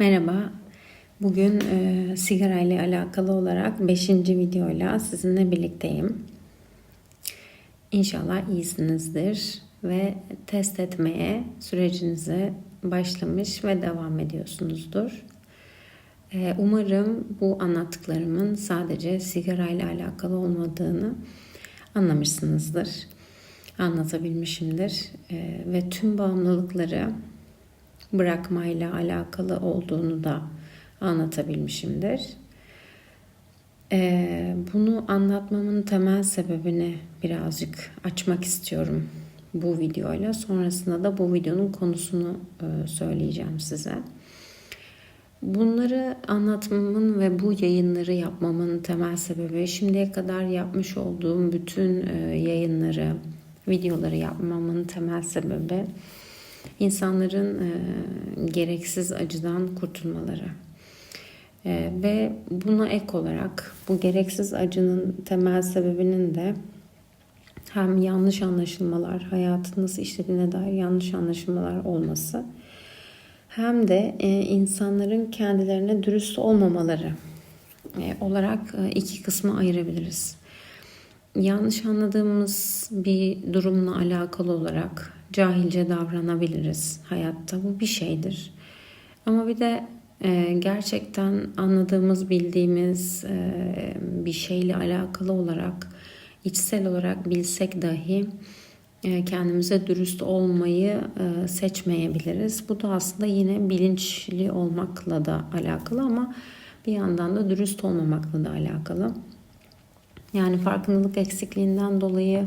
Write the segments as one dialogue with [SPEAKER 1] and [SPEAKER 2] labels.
[SPEAKER 1] Merhaba. Bugün e, sigara ile alakalı olarak 5. videoyla sizinle birlikteyim. İnşallah iyisinizdir ve test etmeye sürecinize başlamış ve devam ediyorsunuzdur. E, umarım bu anlattıklarımın sadece sigara ile alakalı olmadığını anlamışsınızdır. Anlatabilmişimdir. E, ve tüm bağımlılıkları bırakmayla alakalı olduğunu da anlatabilmişimdir. Ee, bunu anlatmamın temel sebebini birazcık açmak istiyorum bu videoyla. Sonrasında da bu videonun konusunu e, söyleyeceğim size. Bunları anlatmamın ve bu yayınları yapmamın temel sebebi şimdiye kadar yapmış olduğum bütün e, yayınları, videoları yapmamın temel sebebi insanların e, gereksiz acıdan kurtulmaları. E, ve buna ek olarak bu gereksiz acının temel sebebinin de hem yanlış anlaşılmalar, hayatın nasıl işlediğine dair yanlış anlaşılmalar olması hem de e, insanların kendilerine dürüst olmamaları olarak iki kısmı ayırabiliriz. Yanlış anladığımız bir durumla alakalı olarak cahilce davranabiliriz hayatta. Bu bir şeydir. Ama bir de e, gerçekten anladığımız, bildiğimiz e, bir şeyle alakalı olarak içsel olarak bilsek dahi e, kendimize dürüst olmayı e, seçmeyebiliriz. Bu da aslında yine bilinçli olmakla da alakalı ama bir yandan da dürüst olmamakla da alakalı. Yani farkındalık eksikliğinden dolayı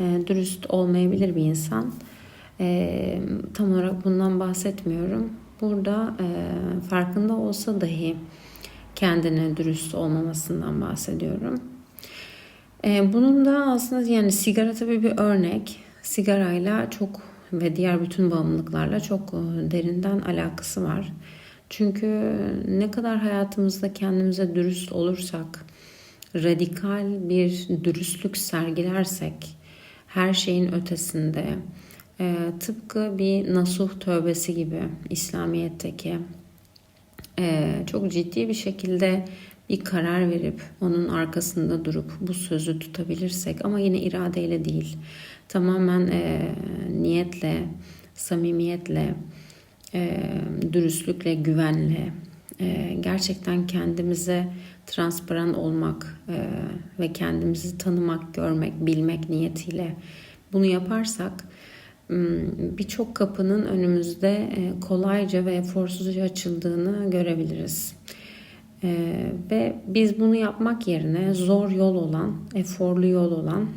[SPEAKER 1] e, dürüst olmayabilir bir insan. E, tam olarak bundan bahsetmiyorum. Burada e, farkında olsa dahi kendine dürüst olmamasından bahsediyorum. E, bunun da aslında yani sigara tabii bir örnek. Sigarayla çok ve diğer bütün bağımlılıklarla çok e, derinden alakası var. Çünkü ne kadar hayatımızda kendimize dürüst olursak, radikal bir dürüstlük sergilersek, her şeyin ötesinde, e, tıpkı bir nasuh tövbesi gibi İslamiyet'teki. E, çok ciddi bir şekilde bir karar verip onun arkasında durup bu sözü tutabilirsek ama yine iradeyle değil tamamen e, niyetle, samimiyetle, e, dürüstlükle, güvenle e, gerçekten kendimize transparan olmak e, ve kendimizi tanımak, görmek, bilmek niyetiyle bunu yaparsak birçok kapının önümüzde e, kolayca ve eforsuzca açıldığını görebiliriz. E, ve biz bunu yapmak yerine zor yol olan, eforlu yol olan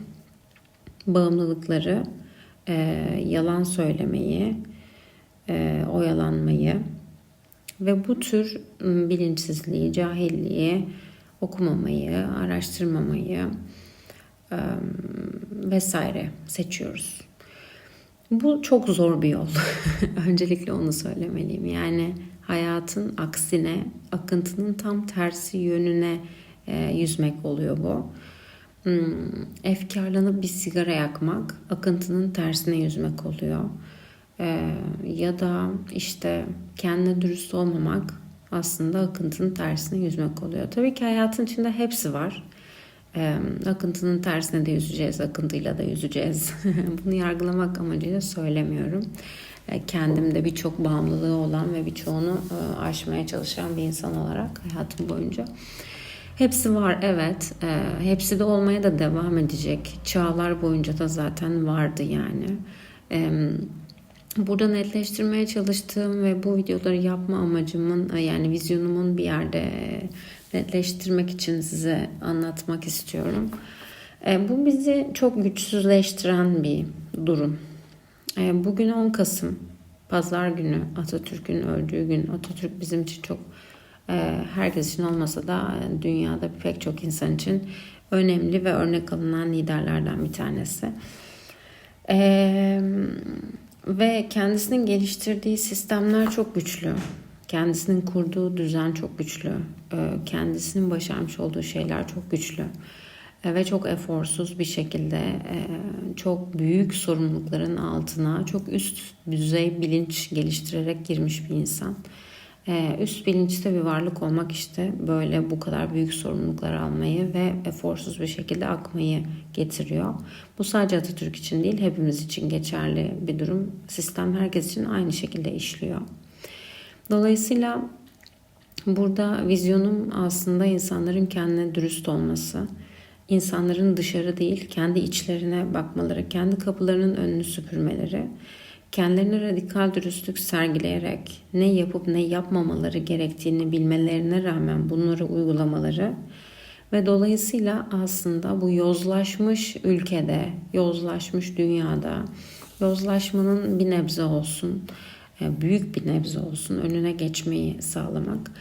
[SPEAKER 1] bağımlılıkları, e, yalan söylemeyi, oyalanmayı ve bu tür bilinçsizliği, cahilliği, okumamayı, araştırmamayı vesaire seçiyoruz. Bu çok zor bir yol. Öncelikle onu söylemeliyim. Yani hayatın aksine, akıntının tam tersi yönüne e, yüzmek oluyor bu. Hmm, efkarlanıp bir sigara yakmak, akıntının tersine yüzmek oluyor. E, ya da işte kendine dürüst olmamak aslında akıntının tersine yüzmek oluyor. Tabii ki hayatın içinde hepsi var. E, akıntının tersine de yüzeceğiz, akıntıyla da yüzeceğiz. Bunu yargılamak amacıyla söylemiyorum. E, kendimde birçok bağımlılığı olan ve birçoğunu e, aşmaya çalışan bir insan olarak hayatım boyunca. Hepsi var evet. E, hepsi de olmaya da devam edecek. Çağlar boyunca da zaten vardı yani. E, burada netleştirmeye çalıştığım ve bu videoları yapma amacımın yani vizyonumun bir yerde netleştirmek için size anlatmak istiyorum. E, bu bizi çok güçsüzleştiren bir durum. E, bugün 10 Kasım, Pazar günü, Atatürk'ün öldüğü gün. Atatürk bizim için çok, e, herkes için olmasa da dünyada pek çok insan için önemli ve örnek alınan liderlerden bir tanesi. Ve kendisinin geliştirdiği sistemler çok güçlü. Kendisinin kurduğu düzen çok güçlü. Ee, kendisinin başarmış olduğu şeyler çok güçlü. Ee, ve çok eforsuz bir şekilde e, çok büyük sorumlulukların altına çok üst düzey bilinç geliştirerek girmiş bir insan. Ee, üst bilinçte bir varlık olmak işte böyle bu kadar büyük sorumluluklar almayı ve eforsuz bir şekilde akmayı getiriyor. Bu sadece Atatürk için değil hepimiz için geçerli bir durum. Sistem herkes için aynı şekilde işliyor. Dolayısıyla burada vizyonum aslında insanların kendine dürüst olması, insanların dışarı değil kendi içlerine bakmaları, kendi kapılarının önünü süpürmeleri, kendilerine radikal dürüstlük sergileyerek ne yapıp ne yapmamaları gerektiğini bilmelerine rağmen bunları uygulamaları ve dolayısıyla aslında bu yozlaşmış ülkede, yozlaşmış dünyada, yozlaşmanın bir nebze olsun, büyük bir nebze olsun önüne geçmeyi sağlamak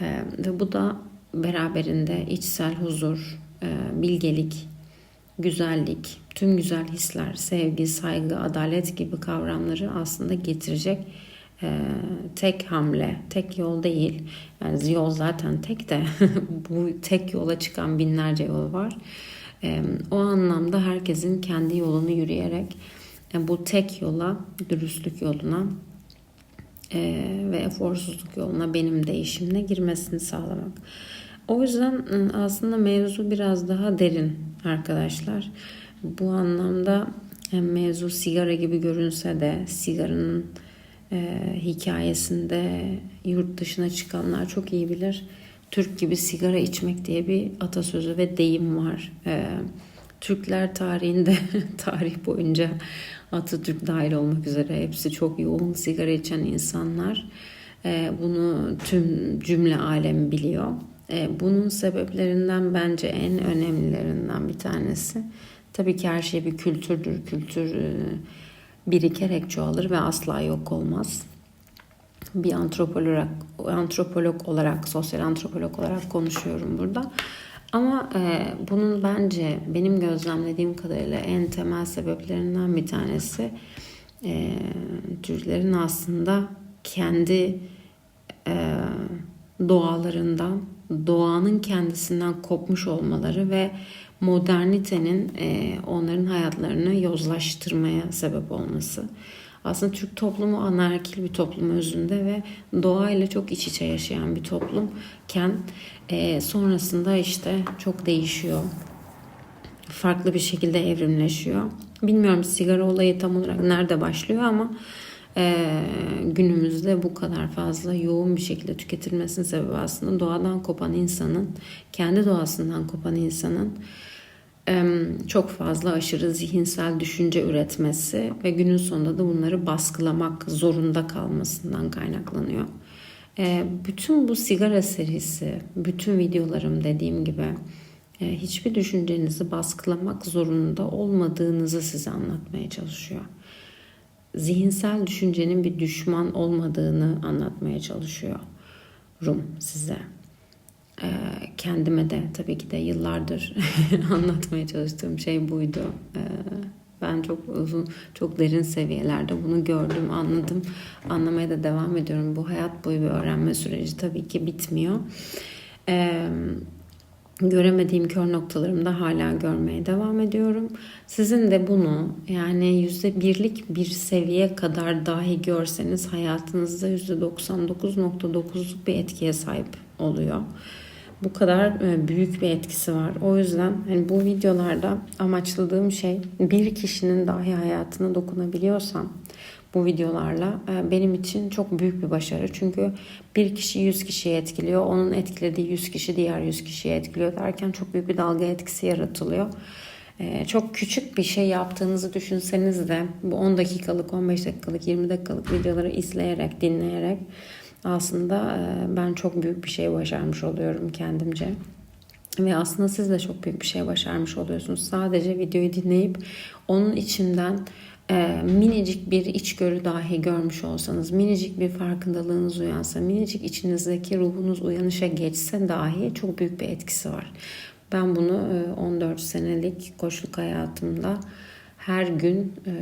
[SPEAKER 1] e, ve bu da beraberinde içsel huzur, e, bilgelik, güzellik, tüm güzel hisler, sevgi, saygı, adalet gibi kavramları aslında getirecek e, tek hamle, tek yol değil. Yani yol zaten tek de bu tek yola çıkan binlerce yol var. E, o anlamda herkesin kendi yolunu yürüyerek e, bu tek yola, dürüstlük yoluna e, ve eforsuzluk yoluna benim değişimine girmesini sağlamak. O yüzden ıı, aslında mevzu biraz daha derin arkadaşlar. Bu anlamda mevzu sigara gibi görünse de sigaranın e, hikayesinde yurt dışına çıkanlar çok iyi bilir. Türk gibi sigara içmek diye bir atasözü ve deyim var. E, Türkler tarihinde tarih boyunca Atatürk dahil olmak üzere hepsi çok yoğun sigara içen insanlar. E, bunu tüm cümle alem biliyor. E, bunun sebeplerinden bence en önemlilerinden bir tanesi tabii ki her şey bir kültürdür. Kültür e, birikerek çoğalır ve asla yok olmaz. Bir antropolog, antropolog olarak, sosyal antropolog olarak konuşuyorum burada. Ama e, bunun bence benim gözlemlediğim kadarıyla en temel sebeplerinden bir tanesi e, Türklerin aslında kendi e, doğalarından, doğanın kendisinden kopmuş olmaları ve modernitenin e, onların hayatlarını yozlaştırmaya sebep olması. Aslında Türk toplumu anarkil bir toplum özünde ve doğayla çok iç içe yaşayan bir toplumken e, sonrasında işte çok değişiyor. Farklı bir şekilde evrimleşiyor. Bilmiyorum sigara olayı tam olarak nerede başlıyor ama e, günümüzde bu kadar fazla yoğun bir şekilde tüketilmesinin sebebi aslında doğadan kopan insanın, kendi doğasından kopan insanın e, çok fazla aşırı zihinsel düşünce üretmesi ve günün sonunda da bunları baskılamak zorunda kalmasından kaynaklanıyor. E, bütün bu sigara serisi, bütün videolarım dediğim gibi e, hiçbir düşüncenizi baskılamak zorunda olmadığınızı size anlatmaya çalışıyor zihinsel düşüncenin bir düşman olmadığını anlatmaya çalışıyor Rum size. Ee, kendime de tabii ki de yıllardır anlatmaya çalıştığım şey buydu. Ben çok uzun, çok derin seviyelerde bunu gördüm, anladım. Anlamaya da devam ediyorum. Bu hayat boyu bir öğrenme süreci tabii ki bitmiyor. Ee, göremediğim kör noktalarımda hala görmeye devam ediyorum. Sizin de bunu yani yüzde birlik bir seviye kadar dahi görseniz hayatınızda yüzde 99.9'luk bir etkiye sahip oluyor. Bu kadar e, büyük bir etkisi var. O yüzden hani bu videolarda amaçladığım şey bir kişinin dahi hayatına dokunabiliyorsam bu videolarla e, benim için çok büyük bir başarı. Çünkü bir kişi 100 kişiyi etkiliyor. Onun etkilediği 100 kişi diğer 100 kişiyi etkiliyor derken çok büyük bir dalga etkisi yaratılıyor. E, çok küçük bir şey yaptığınızı düşünseniz de bu 10 dakikalık, 15 dakikalık, 20 dakikalık videoları izleyerek, dinleyerek aslında e, ben çok büyük bir şey başarmış oluyorum kendimce. Ve aslında siz de çok büyük bir şey başarmış oluyorsunuz. Sadece videoyu dinleyip onun içinden e, minicik bir içgörü dahi görmüş olsanız, minicik bir farkındalığınız uyansa, minicik içinizdeki ruhunuz uyanışa geçse dahi çok büyük bir etkisi var. Ben bunu 14 e, senelik koşuluk hayatımda her gün e,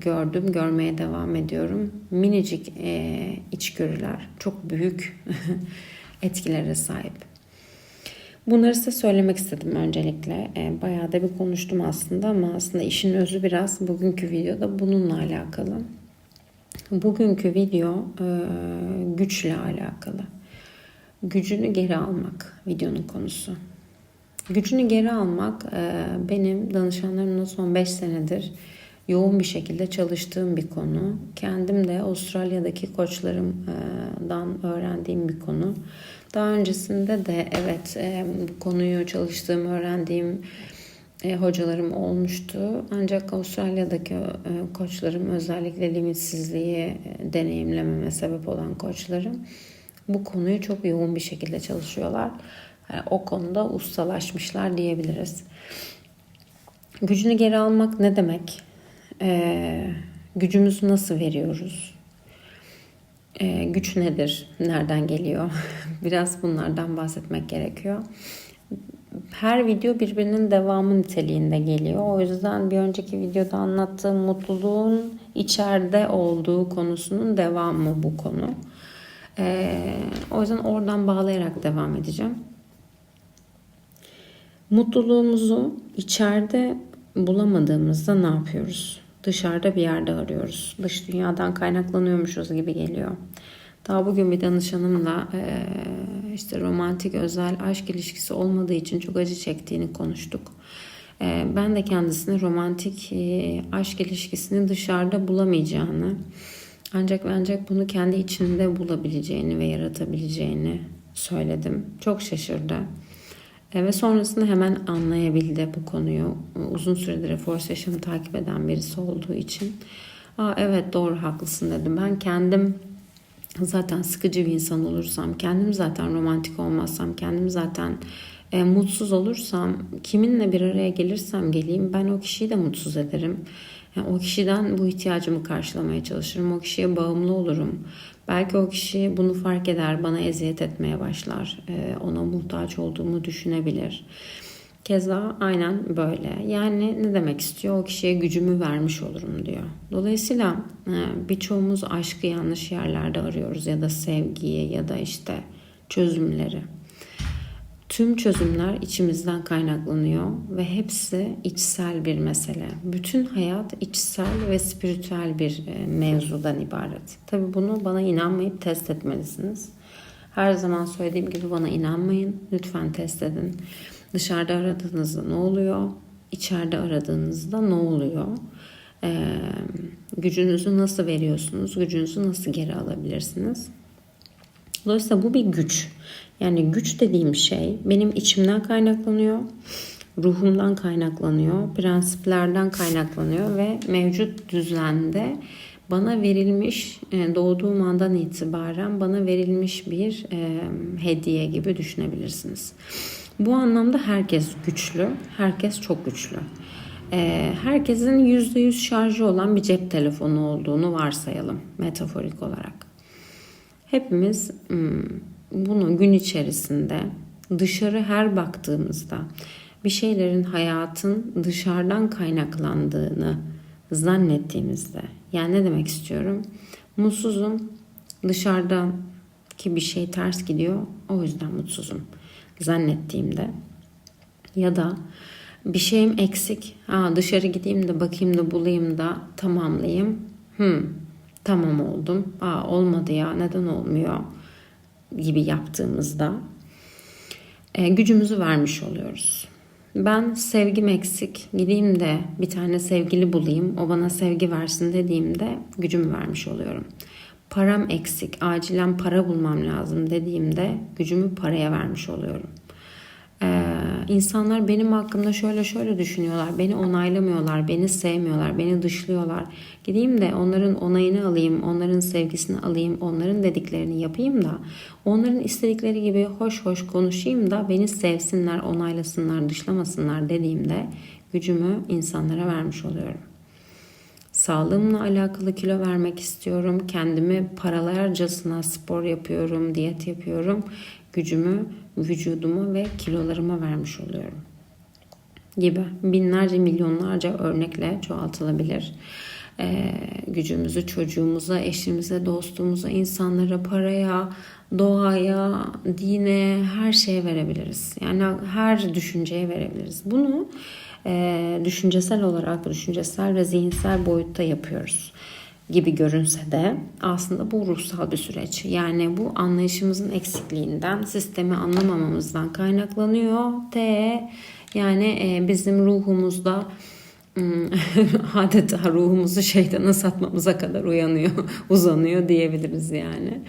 [SPEAKER 1] gördüm, görmeye devam ediyorum. Minicik e, içgörüler çok büyük etkilere sahip. Bunları size söylemek istedim öncelikle. E, bayağı da bir konuştum aslında ama aslında işin özü biraz bugünkü videoda bununla alakalı. Bugünkü video e, güçle alakalı. Gücünü geri almak videonun konusu. Gücünü geri almak e, benim danışanlarımla son 5 senedir yoğun bir şekilde çalıştığım bir konu. Kendim de Avustralya'daki koçlarımdan öğrendiğim bir konu. Daha öncesinde de evet e, bu konuyu çalıştığım, öğrendiğim e, hocalarım olmuştu. Ancak Avustralya'daki koçlarım özellikle limitsizliği deneyimlememe sebep olan koçlarım bu konuyu çok yoğun bir şekilde çalışıyorlar. Yani o konuda ustalaşmışlar diyebiliriz. Gücünü geri almak ne demek? Ee, gücümüzü nasıl veriyoruz? Ee, güç nedir? Nereden geliyor? Biraz bunlardan bahsetmek gerekiyor her video birbirinin devamı niteliğinde geliyor. O yüzden bir önceki videoda anlattığım mutluluğun içeride olduğu konusunun devamı bu konu. Ee, o yüzden oradan bağlayarak devam edeceğim. Mutluluğumuzu içeride bulamadığımızda ne yapıyoruz? Dışarıda bir yerde arıyoruz. Dış dünyadan kaynaklanıyormuşuz gibi geliyor. Daha bugün bir danışanımla işte romantik özel aşk ilişkisi olmadığı için çok acı çektiğini konuştuk. Ben de kendisine romantik aşk ilişkisini dışarıda bulamayacağını ancak ancak bunu kendi içinde bulabileceğini ve yaratabileceğini söyledim. Çok şaşırdı. Ve sonrasında hemen anlayabildi bu konuyu. Uzun süredir Reforce Yaşamı takip eden birisi olduğu için. Aa, evet doğru haklısın dedim. Ben kendim zaten sıkıcı bir insan olursam, kendim zaten romantik olmazsam, kendim zaten e, mutsuz olursam, kiminle bir araya gelirsem geleyim ben o kişiyi de mutsuz ederim. Yani o kişiden bu ihtiyacımı karşılamaya çalışırım. O kişiye bağımlı olurum. Belki o kişi bunu fark eder, bana eziyet etmeye başlar. E, ona muhtaç olduğumu düşünebilir. Keza aynen böyle. Yani ne demek istiyor? O kişiye gücümü vermiş olurum diyor. Dolayısıyla e, birçoğumuz aşkı yanlış yerlerde arıyoruz ya da sevgiyi ya da işte çözümleri. Tüm çözümler içimizden kaynaklanıyor ve hepsi içsel bir mesele. Bütün hayat içsel ve spiritüel bir e, mevzudan ibaret. Tabi bunu bana inanmayıp test etmelisiniz. Her zaman söylediğim gibi bana inanmayın. Lütfen test edin. Dışarıda aradığınızda ne oluyor? İçeride aradığınızda ne oluyor? Ee, gücünüzü nasıl veriyorsunuz? Gücünüzü nasıl geri alabilirsiniz? Dolayısıyla bu bir güç. Yani güç dediğim şey benim içimden kaynaklanıyor, ruhumdan kaynaklanıyor, prensiplerden kaynaklanıyor ve mevcut düzende bana verilmiş e, doğduğum andan itibaren bana verilmiş bir e, hediye gibi düşünebilirsiniz. Bu anlamda herkes güçlü, herkes çok güçlü. Ee, herkesin %100 şarjı olan bir cep telefonu olduğunu varsayalım metaforik olarak. Hepimiz hmm, bunu gün içerisinde dışarı her baktığımızda bir şeylerin hayatın dışarıdan kaynaklandığını zannettiğimizde yani ne demek istiyorum? Mutsuzum dışarıdan ki bir şey ters gidiyor o yüzden mutsuzum zannettiğimde ya da bir şeyim eksik. Aa, dışarı gideyim de bakayım da bulayım da tamamlayayım. Hmm, tamam oldum. Aa, olmadı ya neden olmuyor gibi yaptığımızda e, gücümüzü vermiş oluyoruz. Ben sevgim eksik gideyim de bir tane sevgili bulayım o bana sevgi versin dediğimde gücümü vermiş oluyorum param eksik, acilen para bulmam lazım dediğimde gücümü paraya vermiş oluyorum. İnsanlar benim hakkımda şöyle şöyle düşünüyorlar, beni onaylamıyorlar, beni sevmiyorlar, beni dışlıyorlar. Gideyim de onların onayını alayım, onların sevgisini alayım, onların dediklerini yapayım da onların istedikleri gibi hoş hoş konuşayım da beni sevsinler, onaylasınlar, dışlamasınlar dediğimde gücümü insanlara vermiş oluyorum. Sağlığımla alakalı kilo vermek istiyorum. Kendimi paralayarcasına spor yapıyorum, diyet yapıyorum. Gücümü, vücudumu ve kilolarıma vermiş oluyorum. Gibi binlerce milyonlarca örnekle çoğaltılabilir. Ee, gücümüzü çocuğumuza, eşimize, dostumuza, insanlara, paraya, doğaya, dine, her şeye verebiliriz. Yani her düşünceye verebiliriz. Bunu e, düşüncesel olarak, düşüncesel ve zihinsel boyutta yapıyoruz. Gibi görünse de aslında bu ruhsal bir süreç. Yani bu anlayışımızın eksikliğinden, sistemi anlamamamızdan kaynaklanıyor. T yani e, bizim ruhumuzda adeta ruhumuzu şeytana satmamıza kadar uyanıyor, uzanıyor diyebiliriz yani.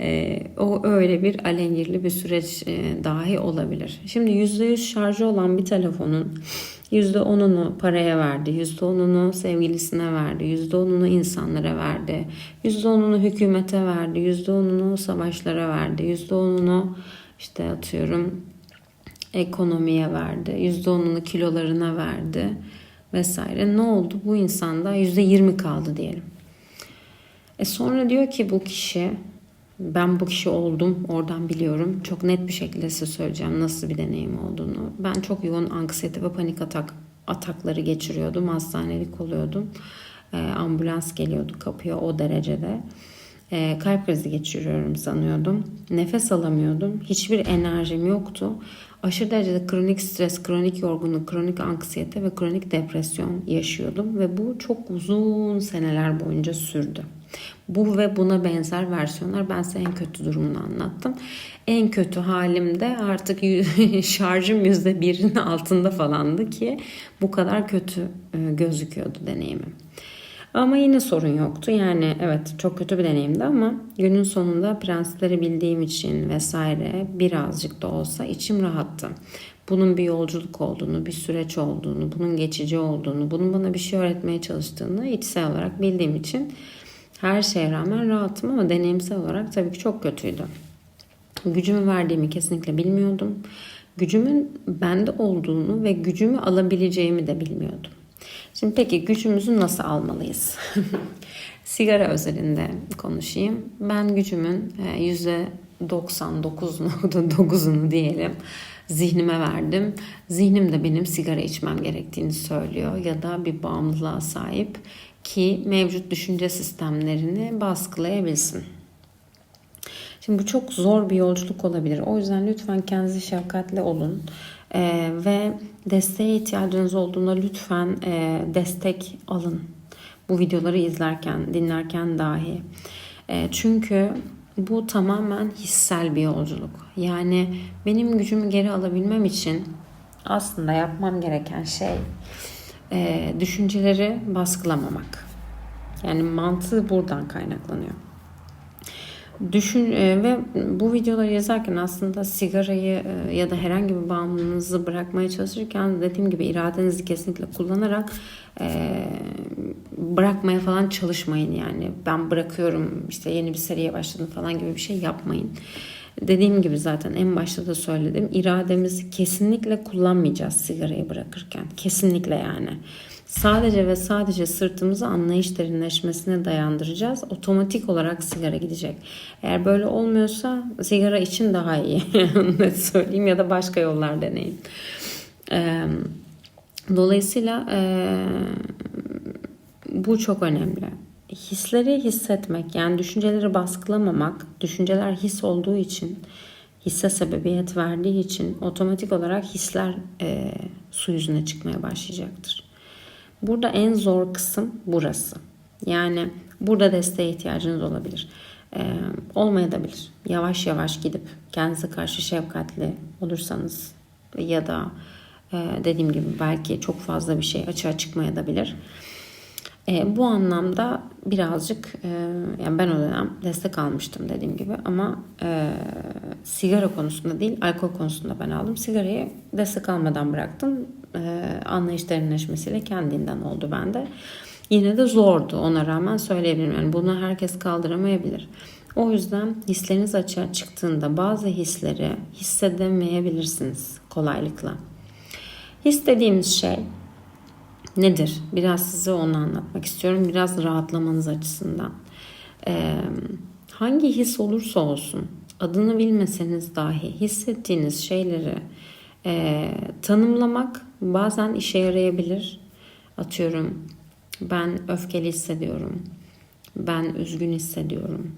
[SPEAKER 1] E, o öyle bir alengirli bir süreç e, dahi olabilir. Şimdi %100 şarjı olan bir telefonun %10'unu paraya verdi, %10'unu sevgilisine verdi, %10'unu insanlara verdi, %10'unu hükümete verdi, %10'unu savaşlara verdi, %10'unu işte atıyorum ekonomiye verdi, %10'unu kilolarına verdi vesaire. Ne oldu? Bu insanda %20 kaldı diyelim. E sonra diyor ki bu kişi ben bu kişi oldum oradan biliyorum. Çok net bir şekilde size söyleyeceğim nasıl bir deneyim olduğunu. Ben çok yoğun anksiyete ve panik atak atakları geçiriyordum. Hastanelik oluyordum. E, ambulans geliyordu kapıya o derecede. E, kalp krizi geçiriyorum sanıyordum. Nefes alamıyordum. Hiçbir enerjim yoktu. Aşırı derecede kronik stres, kronik yorgunluk, kronik anksiyete ve kronik depresyon yaşıyordum. Ve bu çok uzun seneler boyunca sürdü. Bu ve buna benzer versiyonlar ben size en kötü durumunu anlattım. En kötü halimde artık şarjım yüzde birinin altında falandı ki bu kadar kötü e, gözüküyordu deneyimim. Ama yine sorun yoktu. Yani evet çok kötü bir deneyimdi ama günün sonunda prensipleri bildiğim için vesaire birazcık da olsa içim rahattı. Bunun bir yolculuk olduğunu, bir süreç olduğunu, bunun geçici olduğunu, bunun bana bir şey öğretmeye çalıştığını içsel olarak bildiğim için her şeye rağmen rahatım ama deneyimsel olarak tabii ki çok kötüydü. Gücümü verdiğimi kesinlikle bilmiyordum. Gücümün bende olduğunu ve gücümü alabileceğimi de bilmiyordum. Şimdi peki gücümüzü nasıl almalıyız? Sigara özelinde konuşayım. Ben gücümün %99.9'unu diyelim zihnime verdim. Zihnim de benim sigara içmem gerektiğini söylüyor ya da bir bağımlılığa sahip ki mevcut düşünce sistemlerini baskılayabilsin. Şimdi bu çok zor bir yolculuk olabilir. O yüzden lütfen kendinize şefkatli olun. Ee, ve desteğe ihtiyacınız olduğunda lütfen e, destek alın. Bu videoları izlerken, dinlerken dahi. E, çünkü bu tamamen hissel bir yolculuk. Yani benim gücümü geri alabilmem için aslında yapmam gereken şey e, düşünceleri baskılamamak. Yani mantığı buradan kaynaklanıyor. Düşün e, ve bu videoları yazarken aslında sigarayı e, ya da herhangi bir bağımlılığınızı bırakmaya çalışırken dediğim gibi iradenizi kesinlikle kullanarak e, bırakmaya falan çalışmayın yani. Ben bırakıyorum işte yeni bir seriye başladım falan gibi bir şey yapmayın. Dediğim gibi zaten en başta da söyledim. irademizi kesinlikle kullanmayacağız sigarayı bırakırken. Kesinlikle yani. Sadece ve sadece sırtımızı anlayış derinleşmesine dayandıracağız. Otomatik olarak sigara gidecek. Eğer böyle olmuyorsa sigara için daha iyi. ne söyleyeyim ya da başka yollar deneyin. dolayısıyla bu çok önemli. Hisleri hissetmek yani düşünceleri baskılamamak, düşünceler his olduğu için, hisse sebebiyet verdiği için otomatik olarak hisler e, su yüzüne çıkmaya başlayacaktır. Burada en zor kısım burası. Yani burada desteğe ihtiyacınız olabilir. Ee, olmayabilir. Yavaş yavaş gidip kendinize karşı şefkatli olursanız ya da e, dediğim gibi belki çok fazla bir şey açığa çıkmayabilir. E, bu anlamda birazcık e, yani ben o dönem destek almıştım dediğim gibi ama e, sigara konusunda değil alkol konusunda ben aldım. Sigarayı destek almadan bıraktım. E, anlayış derinleşmesiyle kendinden oldu bende. Yine de zordu ona rağmen söyleyebilirim. Yani bunu herkes kaldıramayabilir. O yüzden hisleriniz açığa çıktığında bazı hisleri hissedemeyebilirsiniz kolaylıkla. His şey nedir? Biraz size onu anlatmak istiyorum. Biraz rahatlamanız açısından. Ee, hangi his olursa olsun adını bilmeseniz dahi hissettiğiniz şeyleri e, tanımlamak bazen işe yarayabilir. Atıyorum ben öfkeli hissediyorum. Ben üzgün hissediyorum.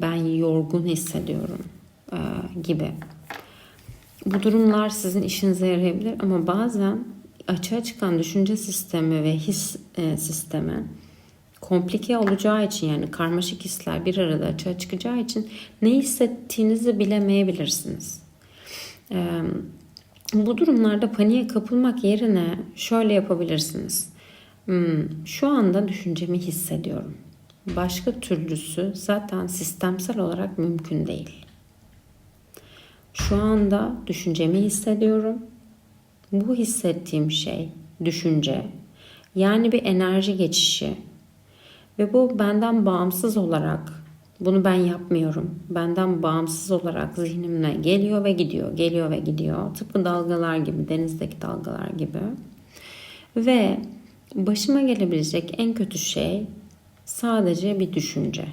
[SPEAKER 1] Ben yorgun hissediyorum e, gibi. Bu durumlar sizin işinize yarayabilir ama bazen açığa çıkan düşünce sistemi ve his e, sistemi komplike olacağı için yani karmaşık hisler bir arada açığa çıkacağı için ne hissettiğinizi bilemeyebilirsiniz. Ee, bu durumlarda paniğe kapılmak yerine şöyle yapabilirsiniz. Hmm, şu anda düşüncemi hissediyorum. Başka türlüsü zaten sistemsel olarak mümkün değil. Şu anda düşüncemi hissediyorum. Bu hissettiğim şey düşünce. Yani bir enerji geçişi. Ve bu benden bağımsız olarak bunu ben yapmıyorum. Benden bağımsız olarak zihnimle geliyor ve gidiyor, geliyor ve gidiyor. Tıpkı dalgalar gibi, denizdeki dalgalar gibi. Ve başıma gelebilecek en kötü şey sadece bir düşünce.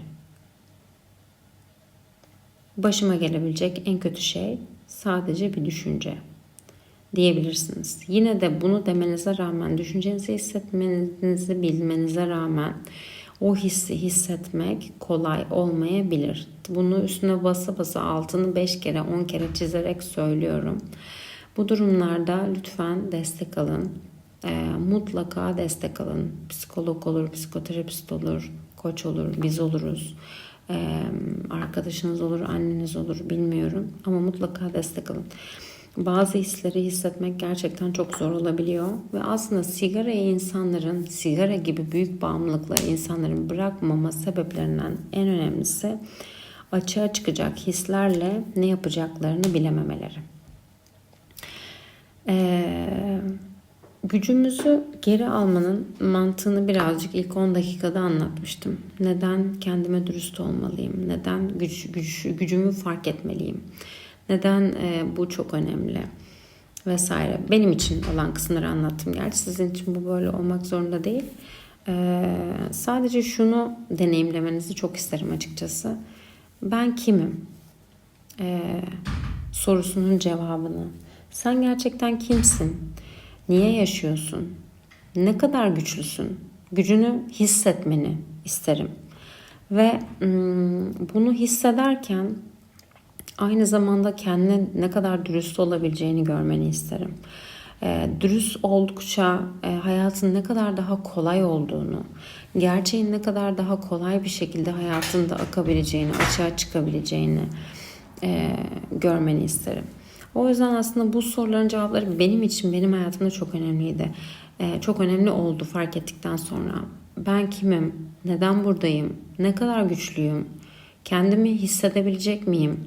[SPEAKER 1] Başıma gelebilecek en kötü şey sadece bir düşünce diyebilirsiniz. Yine de bunu demenize rağmen, düşüncenizi hissetmenizi bilmenize rağmen o hissi hissetmek kolay olmayabilir. Bunu üstüne basa basa altını 5 kere 10 kere çizerek söylüyorum. Bu durumlarda lütfen destek alın. E, mutlaka destek alın. Psikolog olur, psikoterapist olur, koç olur, biz oluruz. E, arkadaşınız olur, anneniz olur bilmiyorum. Ama mutlaka destek alın. Bazı hisleri hissetmek gerçekten çok zor olabiliyor ve aslında sigarayı insanların sigara gibi büyük bağımlılıkları insanların bırakmama sebeplerinden en önemlisi açığa çıkacak hislerle ne yapacaklarını bilememeleri. Ee, gücümüzü geri almanın mantığını birazcık ilk 10 dakikada anlatmıştım. Neden kendime dürüst olmalıyım? Neden güç, güç, gücümü fark etmeliyim? Neden e, bu çok önemli? Vesaire. Benim için olan kısımları anlattım. Gerçi sizin için bu böyle olmak zorunda değil. E, sadece şunu deneyimlemenizi çok isterim açıkçası. Ben kimim? E, sorusunun cevabını. Sen gerçekten kimsin? Niye yaşıyorsun? Ne kadar güçlüsün? Gücünü hissetmeni isterim. Ve bunu hissederken aynı zamanda kendine ne kadar dürüst olabileceğini görmeni isterim. E, dürüst oldukça e, hayatın ne kadar daha kolay olduğunu, gerçeğin ne kadar daha kolay bir şekilde hayatında akabileceğini, açığa çıkabileceğini e, görmeni isterim. O yüzden aslında bu soruların cevapları benim için, benim hayatımda çok önemliydi. E, çok önemli oldu fark ettikten sonra. Ben kimim? Neden buradayım? Ne kadar güçlüyüm? Kendimi hissedebilecek miyim?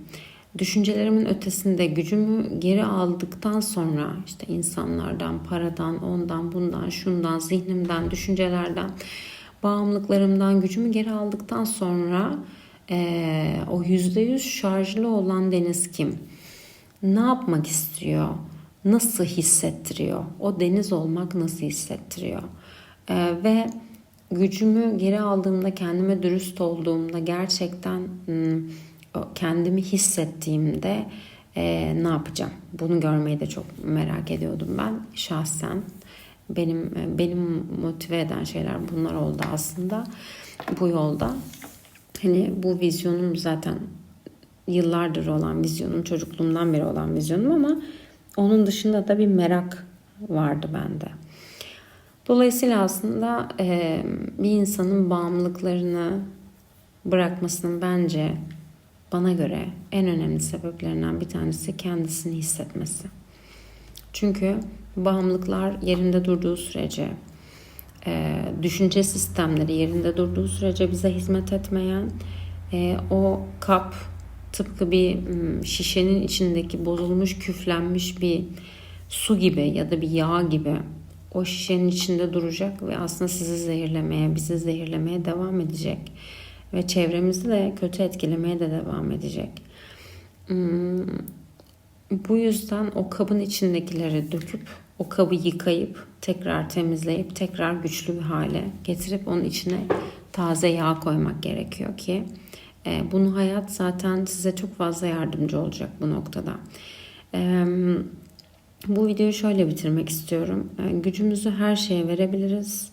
[SPEAKER 1] Düşüncelerimin ötesinde gücümü geri aldıktan sonra işte insanlardan, paradan, ondan, bundan, şundan, zihnimden, düşüncelerden, bağımlılıklarımdan gücümü geri aldıktan sonra e, o yüzde yüz şarjlı olan Deniz kim? Ne yapmak istiyor? Nasıl hissettiriyor? O deniz olmak nasıl hissettiriyor? E, ve gücümü geri aldığımda, kendime dürüst olduğumda gerçekten... Hmm, kendimi hissettiğimde e, ne yapacağım? Bunu görmeyi de çok merak ediyordum ben şahsen. Benim e, benim motive eden şeyler bunlar oldu aslında bu yolda. Hani bu vizyonum zaten yıllardır olan vizyonum, çocukluğumdan beri olan vizyonum ama onun dışında da bir merak vardı bende. Dolayısıyla aslında e, bir insanın bağımlılıklarını bırakmasının bence bana göre en önemli sebeplerinden bir tanesi kendisini hissetmesi. Çünkü bağımlılıklar yerinde durduğu sürece, e, düşünce sistemleri yerinde durduğu sürece bize hizmet etmeyen e, o kap tıpkı bir şişenin içindeki bozulmuş, küflenmiş bir su gibi ya da bir yağ gibi o şişenin içinde duracak ve aslında sizi zehirlemeye, bizi zehirlemeye devam edecek ve çevremizi de kötü etkilemeye de devam edecek. Hmm, bu yüzden o kabın içindekileri döküp o kabı yıkayıp tekrar temizleyip tekrar güçlü bir hale getirip onun içine taze yağ koymak gerekiyor ki e, bunu hayat zaten size çok fazla yardımcı olacak bu noktada. Bu videoyu şöyle bitirmek istiyorum. E, gücümüzü her şeye verebiliriz.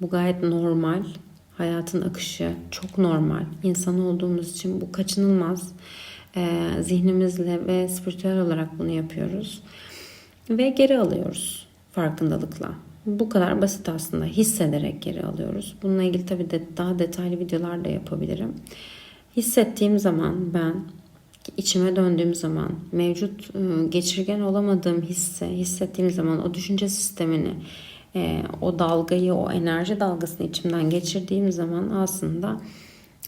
[SPEAKER 1] Bu gayet normal hayatın akışı çok normal. İnsan olduğumuz için bu kaçınılmaz. Ee, zihnimizle ve spiritüel olarak bunu yapıyoruz. Ve geri alıyoruz farkındalıkla. Bu kadar basit aslında. Hissederek geri alıyoruz. Bununla ilgili tabii de daha detaylı videolar da yapabilirim. Hissettiğim zaman ben içime döndüğüm zaman mevcut e, geçirgen olamadığım hisse hissettiğim zaman o düşünce sistemini e, o dalgayı o enerji dalgasını içimden geçirdiğim zaman aslında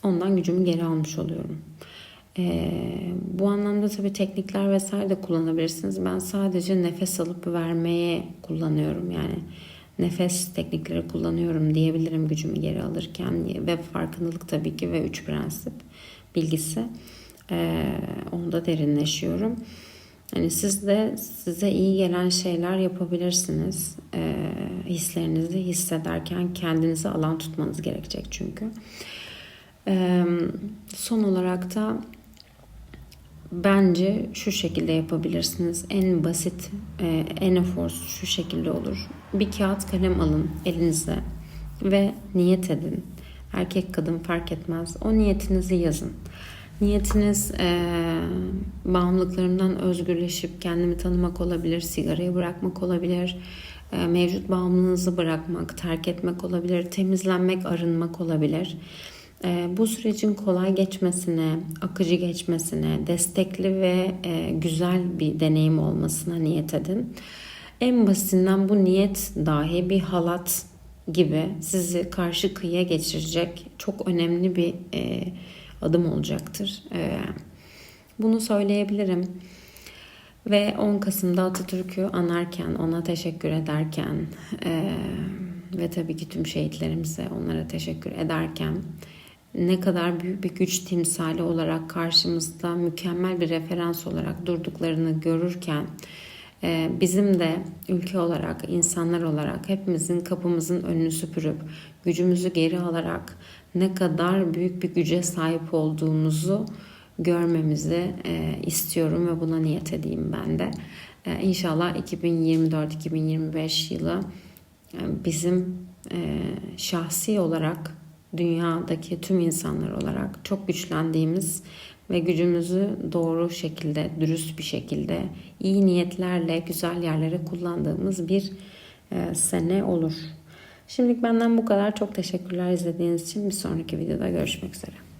[SPEAKER 1] ondan gücümü geri almış oluyorum. E, bu anlamda tabii teknikler vesaire de kullanabilirsiniz. Ben sadece nefes alıp vermeye kullanıyorum yani nefes teknikleri kullanıyorum diyebilirim gücümü geri alırken ve farkındalık tabii ki ve üç prensip bilgisi ee, onda derinleşiyorum. Yani siz de size iyi gelen şeyler yapabilirsiniz. Ee, hislerinizi hissederken kendinizi alan tutmanız gerekecek çünkü. Ee, son olarak da bence şu şekilde yapabilirsiniz. En basit, e, en eforsuz şu şekilde olur. Bir kağıt kalem alın elinize ve niyet edin. Erkek kadın fark etmez. O niyetinizi yazın. Niyetiniz e, bağımlılıklarımdan özgürleşip kendimi tanımak olabilir, sigarayı bırakmak olabilir, e, mevcut bağımlılığınızı bırakmak, terk etmek olabilir, temizlenmek, arınmak olabilir. E, bu sürecin kolay geçmesine, akıcı geçmesine, destekli ve e, güzel bir deneyim olmasına niyet edin. En basitinden bu niyet dahi bir halat gibi sizi karşı kıyıya geçirecek çok önemli bir e, adım olacaktır. E, bunu söyleyebilirim. Ve 10 Kasım'da Atatürk'ü anarken, ona teşekkür ederken e, ve tabii ki tüm şehitlerimize onlara teşekkür ederken ne kadar büyük bir güç timsali olarak karşımızda mükemmel bir referans olarak durduklarını görürken e, bizim de ülke olarak, insanlar olarak hepimizin kapımızın önünü süpürüp gücümüzü geri alarak ne kadar büyük bir güce sahip olduğumuzu görmemizi e, istiyorum ve buna niyet edeyim ben de. E, inşallah 2024-2025 yılı bizim şahsi olarak dünyadaki tüm insanlar olarak çok güçlendiğimiz ve gücümüzü doğru şekilde, dürüst bir şekilde, iyi niyetlerle güzel yerlere kullandığımız bir e, sene olur. Şimdilik benden bu kadar. Çok teşekkürler izlediğiniz için. Bir sonraki videoda görüşmek üzere.